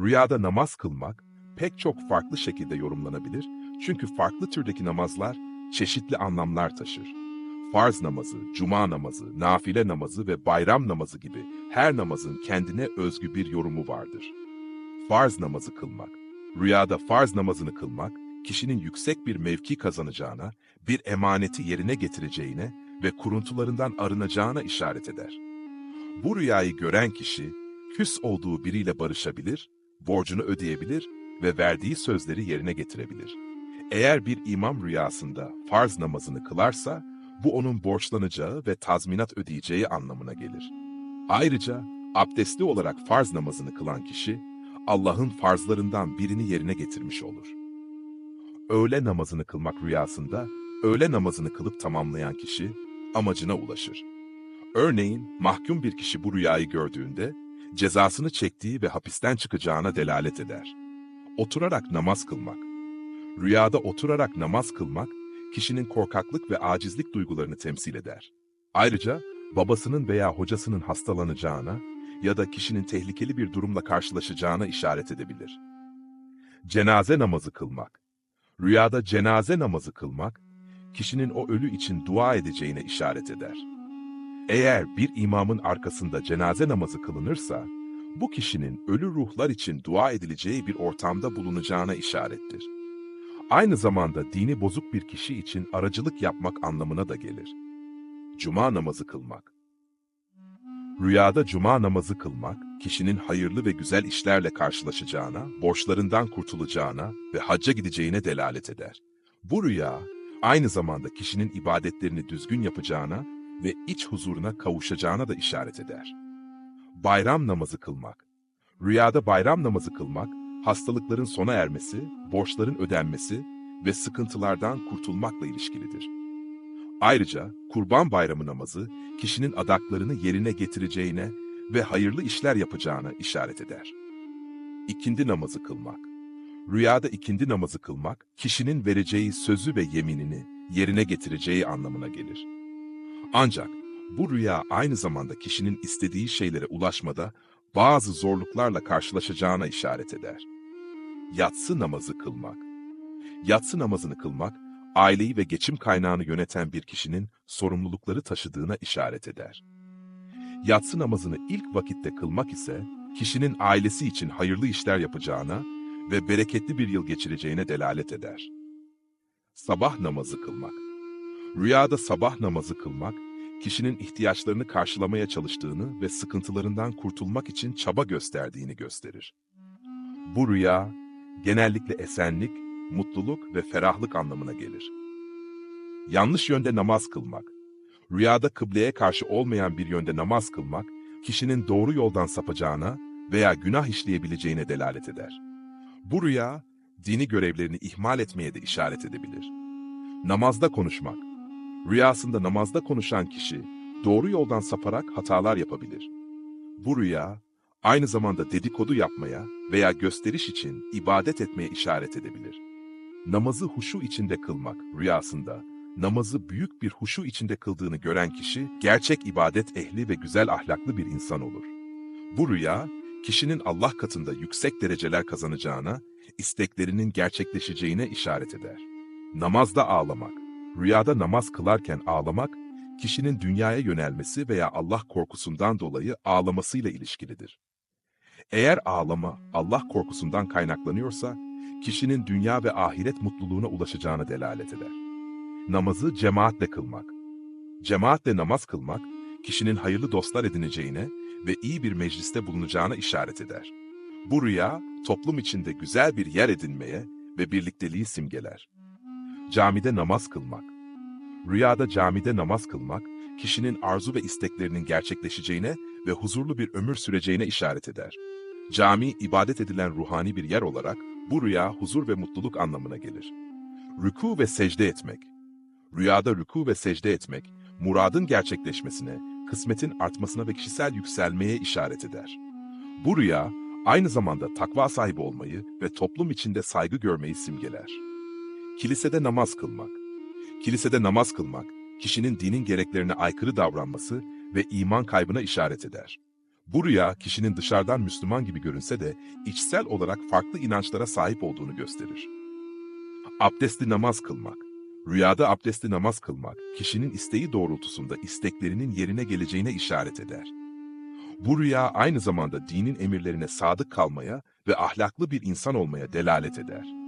Rüyada namaz kılmak pek çok farklı şekilde yorumlanabilir çünkü farklı türdeki namazlar çeşitli anlamlar taşır. Farz namazı, cuma namazı, nafile namazı ve bayram namazı gibi her namazın kendine özgü bir yorumu vardır. Farz namazı kılmak. Rüyada farz namazını kılmak, kişinin yüksek bir mevki kazanacağına, bir emaneti yerine getireceğine ve kuruntularından arınacağına işaret eder. Bu rüyayı gören kişi, küs olduğu biriyle barışabilir, borcunu ödeyebilir ve verdiği sözleri yerine getirebilir. Eğer bir imam rüyasında farz namazını kılarsa, bu onun borçlanacağı ve tazminat ödeyeceği anlamına gelir. Ayrıca abdestli olarak farz namazını kılan kişi, Allah'ın farzlarından birini yerine getirmiş olur. Öğle namazını kılmak rüyasında, öğle namazını kılıp tamamlayan kişi amacına ulaşır. Örneğin mahkum bir kişi bu rüyayı gördüğünde, cezasını çektiği ve hapisten çıkacağına delalet eder. Oturarak namaz kılmak. Rüyada oturarak namaz kılmak, kişinin korkaklık ve acizlik duygularını temsil eder. Ayrıca babasının veya hocasının hastalanacağına ya da kişinin tehlikeli bir durumla karşılaşacağına işaret edebilir. Cenaze namazı kılmak. Rüyada cenaze namazı kılmak, kişinin o ölü için dua edeceğine işaret eder. Eğer bir imamın arkasında cenaze namazı kılınırsa, bu kişinin ölü ruhlar için dua edileceği bir ortamda bulunacağına işarettir. Aynı zamanda dini bozuk bir kişi için aracılık yapmak anlamına da gelir. Cuma namazı kılmak Rüyada cuma namazı kılmak, kişinin hayırlı ve güzel işlerle karşılaşacağına, borçlarından kurtulacağına ve hacca gideceğine delalet eder. Bu rüya, aynı zamanda kişinin ibadetlerini düzgün yapacağına ve iç huzuruna kavuşacağına da işaret eder. Bayram namazı kılmak Rüyada bayram namazı kılmak, hastalıkların sona ermesi, borçların ödenmesi ve sıkıntılardan kurtulmakla ilişkilidir. Ayrıca Kurban Bayramı namazı kişinin adaklarını yerine getireceğine ve hayırlı işler yapacağına işaret eder. İkindi namazı kılmak Rüyada ikindi namazı kılmak, kişinin vereceği sözü ve yeminini yerine getireceği anlamına gelir. Ancak bu rüya aynı zamanda kişinin istediği şeylere ulaşmada bazı zorluklarla karşılaşacağına işaret eder. Yatsı namazı kılmak Yatsı namazını kılmak, aileyi ve geçim kaynağını yöneten bir kişinin sorumlulukları taşıdığına işaret eder. Yatsı namazını ilk vakitte kılmak ise, kişinin ailesi için hayırlı işler yapacağına ve bereketli bir yıl geçireceğine delalet eder. Sabah namazı kılmak Rüyada sabah namazı kılmak, kişinin ihtiyaçlarını karşılamaya çalıştığını ve sıkıntılarından kurtulmak için çaba gösterdiğini gösterir. Bu rüya, genellikle esenlik, mutluluk ve ferahlık anlamına gelir. Yanlış yönde namaz kılmak, rüyada kıbleye karşı olmayan bir yönde namaz kılmak, kişinin doğru yoldan sapacağına veya günah işleyebileceğine delalet eder. Bu rüya, dini görevlerini ihmal etmeye de işaret edebilir. Namazda konuşmak, rüyasında namazda konuşan kişi, doğru yoldan saparak hatalar yapabilir. Bu rüya, aynı zamanda dedikodu yapmaya veya gösteriş için ibadet etmeye işaret edebilir. Namazı huşu içinde kılmak rüyasında, namazı büyük bir huşu içinde kıldığını gören kişi, gerçek ibadet ehli ve güzel ahlaklı bir insan olur. Bu rüya, kişinin Allah katında yüksek dereceler kazanacağına, isteklerinin gerçekleşeceğine işaret eder. Namazda ağlamak Rüyada namaz kılarken ağlamak, kişinin dünyaya yönelmesi veya Allah korkusundan dolayı ağlamasıyla ilişkilidir. Eğer ağlama Allah korkusundan kaynaklanıyorsa, kişinin dünya ve ahiret mutluluğuna ulaşacağına delalet eder. Namazı cemaatle kılmak. Cemaatle namaz kılmak, kişinin hayırlı dostlar edineceğine ve iyi bir mecliste bulunacağına işaret eder. Bu rüya, toplum içinde güzel bir yer edinmeye ve birlikteliği simgeler. Camide namaz kılmak. Rüyada camide namaz kılmak, kişinin arzu ve isteklerinin gerçekleşeceğine ve huzurlu bir ömür süreceğine işaret eder. Cami, ibadet edilen ruhani bir yer olarak, bu rüya huzur ve mutluluk anlamına gelir. Rüku ve secde etmek. Rüyada rüku ve secde etmek, muradın gerçekleşmesine, kısmetin artmasına ve kişisel yükselmeye işaret eder. Bu rüya, aynı zamanda takva sahibi olmayı ve toplum içinde saygı görmeyi simgeler. Kilisede namaz kılmak. Kilisede namaz kılmak, kişinin dinin gereklerine aykırı davranması ve iman kaybına işaret eder. Bu rüya kişinin dışarıdan Müslüman gibi görünse de içsel olarak farklı inançlara sahip olduğunu gösterir. Abdestli namaz kılmak Rüyada abdestli namaz kılmak, kişinin isteği doğrultusunda isteklerinin yerine geleceğine işaret eder. Bu rüya aynı zamanda dinin emirlerine sadık kalmaya ve ahlaklı bir insan olmaya delalet eder.